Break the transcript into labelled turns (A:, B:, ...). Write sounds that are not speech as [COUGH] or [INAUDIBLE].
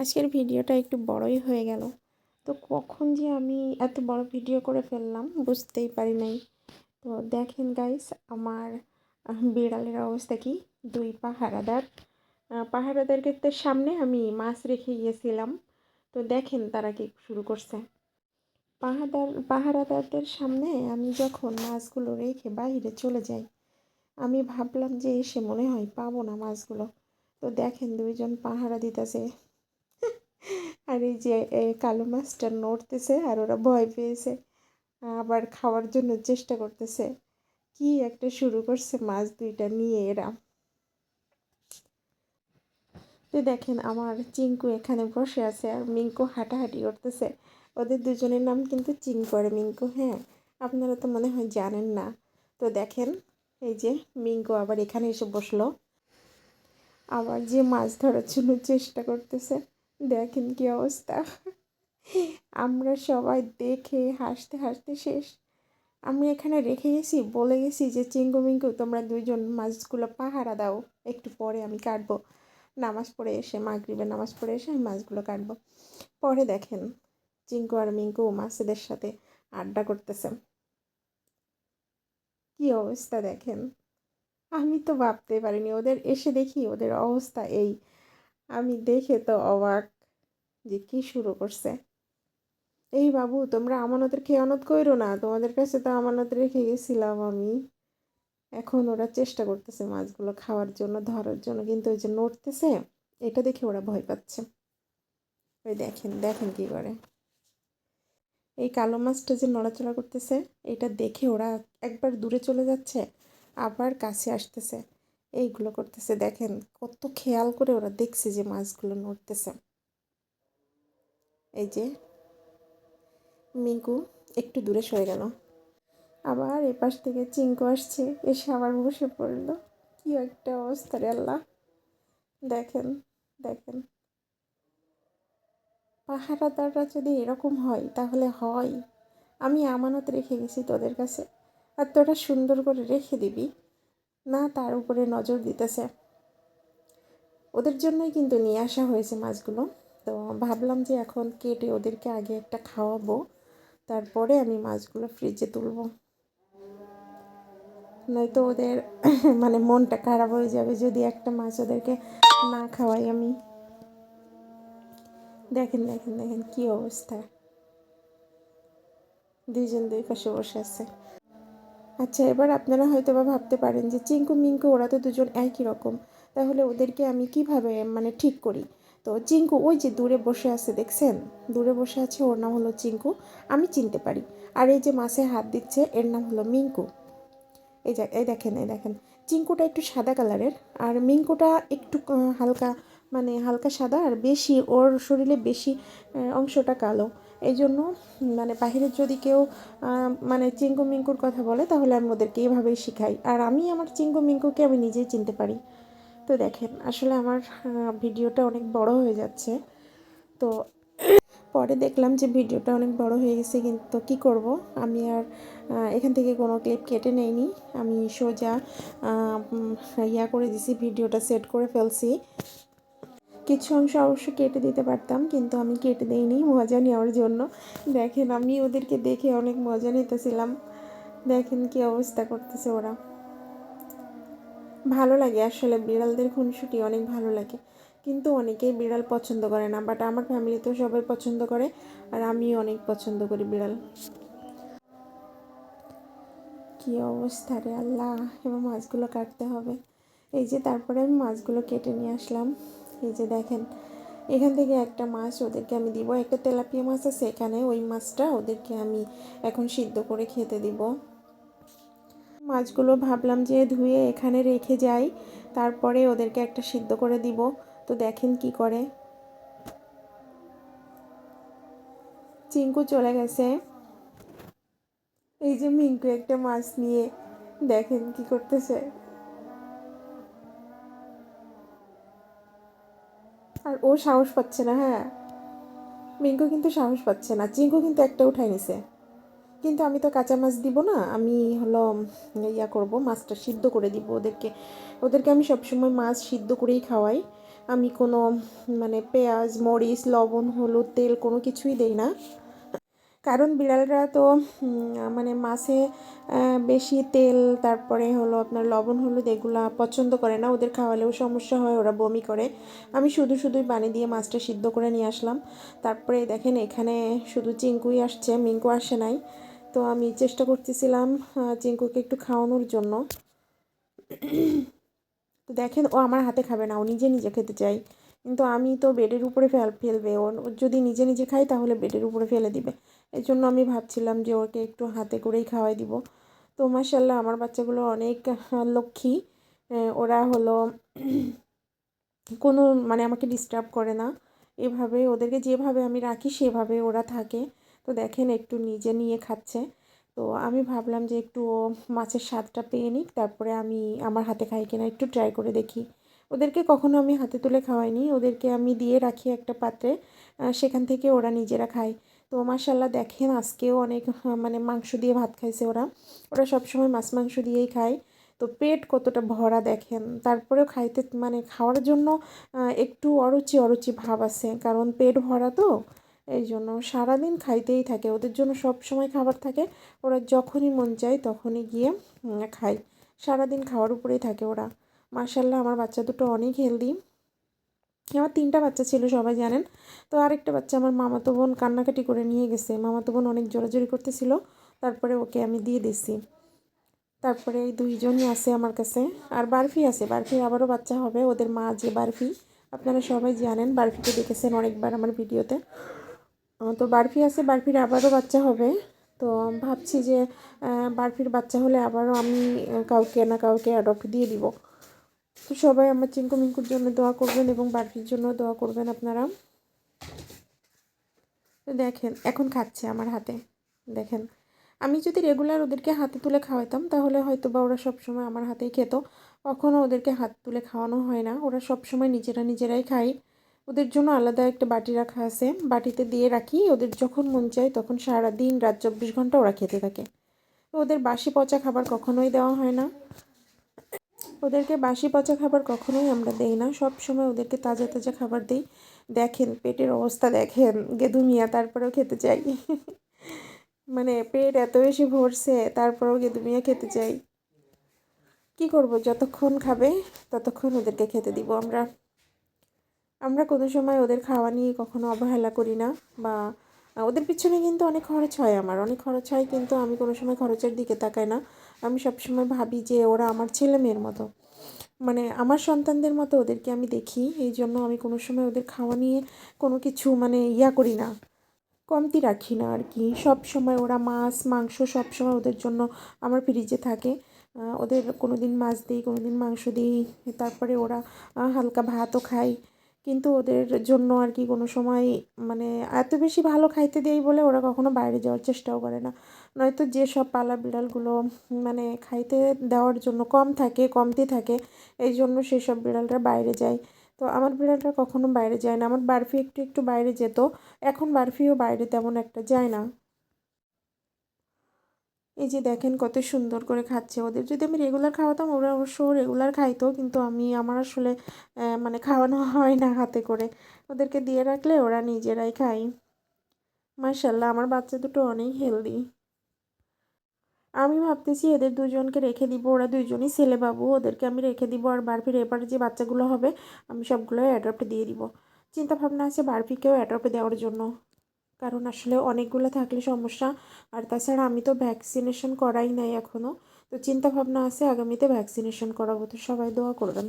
A: আজকের ভিডিওটা একটু বড়ই হয়ে গেল। তো কখন যে আমি এত বড় ভিডিও করে ফেললাম বুঝতেই পারি নাই। তো দেখেন গাইস আমার বিড়ালের অবস্থা কি? দুই পাহারাদার। পাহারাদার পাহারাদারদের সামনে আমি মাছ রেখে গিয়েছিলাম। তো দেখেন তারা কি শুরু করছে। পাহাদার, পাহারাদারদের সামনে আমি যখন মাছগুলো রেখে বাইরে চলে যাই, আমি ভাবলাম যে এসে মনে হয় পাবো না মাছগুলো। তো দেখেন দুইজন পাহারা দিতেছে। আর এই যে এ, কালো মাছটা নড়তেছে আর ওরা ভয় পেয়েছে। আবার খাওয়ার জন্য চেষ্টা করতেছে। কি একটা শুরু করছে মাছ দুইটা নিয়ে এরা। তো দেখেন আমার চিঙ্কু এখানে বসে আছে আর মিঙ্কু হাঁটাহাঁটি করতেছে। ওদের দুজনের নাম কিন্তু চিঙ্কু আর মিঙ্কু হ্যাঁ? আপনারা তো মনে হয় জানেন না। তো দেখেন এই যে মিঙ্কু আবার এখানে এসে বসল। আবার যে মাছ ধরার জন্য চেষ্টা করতেছে। দেখেন কি অবস্থা। আমরা সবাই দেখে হাসতে হাসতে শেষ। আমি এখানে রেখে গেছি, বলে গেছি যে চিঙ্কু মিঙ্কু তোমরা দুইজন মাছগুলো পাহারা দাও। একটু পরে আমি কাটবো। নামাজ পড়ে এসে মাগরিবে নামাজ পড়ে এসে আমি মাছগুলো কাটবো। পরে দেখেন চিঙ্কু আর মিঙ্কু মাছেদের সাথে আড্ডা করতেছে। কি অবস্থা দেখেন। আমি তো ভাবতে পারিনি, ওদের এসে দেখি ওদের অবস্থা এই আমি দেখে তো অবাক যে কি শুরু করছে। এই বাবু, তোমরা আমানতের খেয়ানত কইরো না? তোমাদের কাছে তো আমানত রেখে গেছিলাম আমি। এখন ওরা চেষ্টা করতেছে মাছগুলো খাওয়ার জন্য, ধরার জন্য, কিন্তু ওই যে নড়তেছে, এটা দেখে ওরা ভয় পাচ্ছে। ওই দেখেন দেখেন কি করে। এই কালো মাছটা যে নড়াচড়া করতেছে, এটা দেখে ওরা একবার দূরে চলে যাচ্ছে, আবার কাছে আসতেছে। এইগুলো করতেছে। দেখেন কত খেয়াল করে ওরা দেখছে যে মাছগুলো নড়তেছে। এই যে মিঙ্কু একটু দূরে সরে গেল। আবার এপাশ থেকে চিঙ্কু আসছে, এসে আবার বসে পড়ল। কি একটা অবস্থা রে আল্লাহ। দেখেন দেখেন। পাহারাদাররা যদি এরকম হয়, তাহলে হয়। আমি আমানত রেখে গেছি তোদের কাছে। আর তোরা সুন্দর করে রেখে দিবি। না, তার উপরে নজর দিতেছে। ওদের জন্যই কিন্তু নিয়ে আসা হয়েছে মাছগুলো। তো ভাবলাম যে এখন কেটে ওদেরকে আগে একটা খাওয়াবো। তারপরে আমি মাছগুলো ফ্রিজে তুলবো। নয়তো ওদের [CLEARS THROAT] মানে মনটা খারাপ হয়ে যাবে যদি একটা মাছ ওদেরকে না খাওয়াই আমি। দেখেন দেখেন দেখেন কি অবস্থা। দুইজন দুই পাশে বসে আছে। আচ্ছা এবার আপনারা হয়তো বা ভাবতে পারেন যে চিঙ্কু মিঙ্কু ওরা তো দুজন একই রকম। তাহলে ওদেরকে আমি কীভাবে মানে ঠিক করি? তো চিঙ্কু ওই যে দূরে বসে আছে, দেখছেন? দূরে বসে আছে, ওর নাম হলো চিঙ্কু আমি চিনতে পারি। আর এই যে মাছে হাত দিচ্ছে, এর নাম হলো মিঙ্কু এই যে, এই দেখেন এই দেখেন। চিঙ্কুটা একটু সাদা কালারের, আর মিঙ্কুটা একটু হালকা মানে হালকা সাদা, আর বেশি, ওর শরীরে বেশি অংশটা কালো। এই জন্য মানে বাহিরের যদি কেউ মানে চিঙ্কু মিঙ্কুর কথা বলে, তাহলে আমি ওদেরকে এইভাবেই শিখাই। আর আমি আমার চিঙ্কু মিঙ্কুকে আমি নিজেই চিনতে পারি। তো দেখেন, আসলে আমার ভিডিওটা অনেক বড় হয়ে যাচ্ছে। তো পরে দেখলাম যে ভিডিওটা অনেক বড় হয়ে গেছে, কিন্তু কি করব? আমি আর এখান থেকে কোনো ক্লিপ কেটে নেইনি। আমি সোজা ইয়া করে দিছি, ভিডিওটা সেট করে ফেলছি। কিছু অংশ অবশ্য কেটে দিতে পারতাম, কিন্তু আমি কেটে দিইনি, মজা নেওয়ার জন্য। দেখেন, আমি ওদেরকে দেখে অনেক মজা নিতেছিলাম। দেখেন কি অবস্থা করতেছে ওরা। ভালো লাগে আসলে, বিড়ালদের খুনসুটি অনেক ভালো লাগে। কিন্তু অনেকেই বিড়াল পছন্দ করে না বাট আমার ফ্যামিলিতেও সবাই পছন্দ করে, আর আমি অনেক পছন্দ করি বিড়াল। কি অবস্থা রে আল্লাহ, এবার মাছগুলো কাটতে হবে। এই যে তারপরে আমি মাছগুলো কেটে নিয়ে আসলাম। এই যে দেখেন, এখান থেকে একটা মাছ ওদেরকে আমি দিব, একটা তেলাপিয়া মাছ আছে এখানে, ওই মাছটা ওদেরকে আমি এখন সিদ্ধ করে খেতে দিব। মাছগুলো ভাবলাম যে ধুয়ে এখানে রেখে যাই, তারপরে ওদেরকে একটা সিদ্ধ করে দিব। তো দেখেন কি করে। চিঙ্কু চলে গেছে। এই যে মিঙ্কু একটা মাছ নিয়ে, দেখেন কি করতেছে। ও সাহস পাচ্ছে না হ্যাঁ। মিঙ্কু কিন্তু সাহস পাচ্ছে না, চিঙ্কু কিন্তু একটা উঠাই নিছে। কিন্তু আমি তো কাঁচা মাছ দিব না, আমি হলো ইয়া করব, মাছটা সিদ্ধ করে দিব ওদেরকে। ওদেরকে আমি সবসময় মাছ সিদ্ধ করেই খাওয়াই। আমি কোনো মানে পেঁয়াজ, মরিচ, লবণ, হলুদ, তেল কোনো কিছুই দেই না। কারণ বিড়ালরা তো মানে মাছে বেশি তেল, তারপরে হলো আপনার লবণ, হলুদ এগুলা পছন্দ করে না, ওদের খাওয়ালেও সমস্যা হয়, ওরা বমি করে। আমি শুধু শুধুই পানি দিয়ে মাছটা সিদ্ধ করে নিয়ে আসলাম। তারপরে দেখেন এখানে শুধু চিঙ্কুই আসছে মিঙ্কু আসে নাই। তো আমি চেষ্টা করতেছিলাম চিঙ্কুকে একটু খাওয়ানোর জন্য। তো দেখেন ও আমার হাতে খাবে না, ও নিজে নিজে খেতে চাই। কিন্তু আমি তো বেডের উপরে ফেল, ফেলবে, ও যদি নিজে নিজে খাই তাহলে বেডের উপরে ফেলে দিবে। এই জন্য আমি ভাবছিলাম যে ওকে একটু হাতে করেই খাওয়াই দিব। তো মাসাল্লাহ আমার বাচ্চাগুলো অনেক লক্ষ্মী। ওরা হলো কোনো মানে আমাকে ডিস্টার্ব করে না। এভাবে ওদেরকে যেভাবে আমি রাখি সেভাবে ওরা থাকে। তো দেখেন একটু নিজে নিয়ে খাচ্ছে। তো আমি ভাবলাম যে একটু ও মাছের স্বাদটা পেয়ে নিক, তারপরে আমি আমার হাতে খাই কিনা একটু ট্রাই করে দেখি। ওদেরকে কখনো আমি হাতে তুলে খাওয়াইনি। ওদেরকে আমি দিয়ে রাখি একটা পাত্রে। সেখান থেকে ওরা নিজেরা খায়। তো মাসাল্লাহ দেখেন আজকেও অনেক মানে মাংস দিয়ে ভাত খাইছে ওরা। ওরা সবসময় মাছ মাংস দিয়েই খায়। তো পেট কতটা ভরা দেখেন। তারপরেও খাইতে মানে খাওয়ার জন্য একটু অরুচি অরুচি ভাব আছে। কারণ পেট ভরা তো, এই জন্য সারাদিন খাইতেই থাকে। ওদের জন্য সব সময় খাবার থাকে। ওরা যখনই মন চায় তখনই গিয়ে খায়। সারাদিন খাওয়ার উপরেই থাকে ওরা। মার্শাল্লাহ আমার বাচ্চা দুটো অনেক হেলদি আমার তিনটা বাচ্চা ছিল, সবাই জানেন। তো আরেকটা বাচ্চা আমার মামাতো বোন কান্নাকাটি করে নিয়ে গেছে। মামাতো বোন অনেক জোরাজোরি করতেছিল, তারপরে ওকে আমি দিয়ে দিছি তারপরে এই দুইজনই আছে আমার কাছে। আর বারফি আছে। বারফি আবারও বাচ্চা হবে। ওদের মা যে বারফি, আপনারা সবাই জানেন। বারফিকে দেখেছেন অনেকবার আমার ভিডিওতে। তো বারফি আছে, বারফির আবারও বাচ্চা হবে। তো ভাবছি যে বারফির বাচ্চা হলে আবারও আমি কাউকে না কাউকে অ্যাডপ্ট দিয়ে দিব। তো সবাই আমার চিঙ্কু মিঙ্কুর জন্য দোয়া করবেন এবং বারফির জন্য দোয়া করবেন আপনারা। তো দেখেন, এখন খাচ্ছে আমার হাতে। দেখেন, আমি যদি রেগুলার ওদেরকে হাতে তুলে খাওয়াতাম তাহলে হয়তো বা ওরা সবসময় আমার হাতেই খেত। কখনও ওদেরকে হাত তুলে খাওয়ানো হয় না। ওরা সবসময় নিজেরা নিজেরাই খায়। ওদের জন্য আলাদা একটা বাটি রাখা আছে। বাটিতে দিয়ে রাখি। ওদের যখন মন চায়, তখন সারা দিন রাত চব্বিশ ঘণ্টা ওরা খেতে থাকে। তো ওদের বাসি পচা খাবার কখনোই দেওয়া হয় না। ওদেরকে বাসি পচা খাবার কখনোই আমরা দেই না। সব সময় ওদেরকে তাজা তাজা খাবার দিই। দেখেন, পেটের অবস্থা দেখেন, গেদু মিয়া, তারপরেও খেতে চাই। মানে পেট এত বেশি ভরছে, তারপরেও গেদু মিয়া খেতে চাই। কি করব? যতক্ষণ খাবে, ততক্ষণ ওদেরকে খেতে দিব। আমরা আমরা কোনো সময় ওদের খাওয়া নিয়ে কখনো অবহেলা করি না বা ওদের পিছনে কিন্তু অনেক খরচ হয় আমার। অনেক খরচ হয় কিন্তু আমি কোনো সময় খরচের দিকে তাকাই না। আমি সবসময় ভাবি যে ওরা আমার ছেলে মেয়ের মতো। মানে আমার সন্তানদের মতো ওদেরকে আমি দেখি, এই জন্য আমি কোনো সময় ওদের খাওয়া নিয়ে কোনো কিছু মানে ইয়া করি না, কমতি রাখি না আর কি। সব সময় ওরা মাছ, মাংস সব সময় ওদের জন্য আমার ফ্রিজে থাকে। ওদের কোনো দিন মাছ দিই কোনো দিন মাংস দিই। তারপরে ওরা হালকা ভাতও খায়। কিন্তু ওদের জন্য আর কি কোনো সময় মানে এত বেশি ভালো খাইতে দেই বলে ওরা কখনো বাইরে যাওয়ার চেষ্টাও করে না। নয়তো যেসব পালা বিড়ালগুলো মানে খাইতে দেওয়ার জন্য কম থাকে, কমতি থাকে, এই জন্য সেই সব বিড়ালরা বাইরে যায়। তো আমার বিড়ালটা কখনো বাইরে যায় না। আমার বারফি একটু একটু বাইরে যেত, এখন বারফিও বাইরে তেমন একটা যায় না। এই যে দেখেন কত সুন্দর করে খাচ্ছে। ওদের যদি আমি রেগুলার খাওয়াতাম, ওরা অবশ্য রেগুলার খাইতো, কিন্তু আমি, আমার আসলে মানে খাওয়ানো হয় না হাতে করে। ওদেরকে দিয়ে রাখলে ওরা নিজেরাই খায়। মার্শাল্লাহ আমার বাচ্চা দুটো অনেক হেলদি আমি ভাবতেছি এদের দুজনকে রেখে দিব, ওরা দুইজনই ছেলে বাবু, ওদেরকে আমি রেখে দিব আর বারফির এবার যে বাচ্চাগুলো হবে, আমি সবগুলো অ্যাডপ্ট দিয়ে দিব। চিন্তা ভাবনা আছে বারফিকেও অ্যাডপ্ট দেওয়ার জন্য। কারণ আসলে অনেকগুলো থাকলে সমস্যা। আর তাছাড়া আমি তো ভ্যাকসিনেশন করাই নাই এখনও তো চিন্তাভাবনা আছে আগামীতে ভ্যাকসিনেশন করাবো। তো সবাই দোয়া করবেন।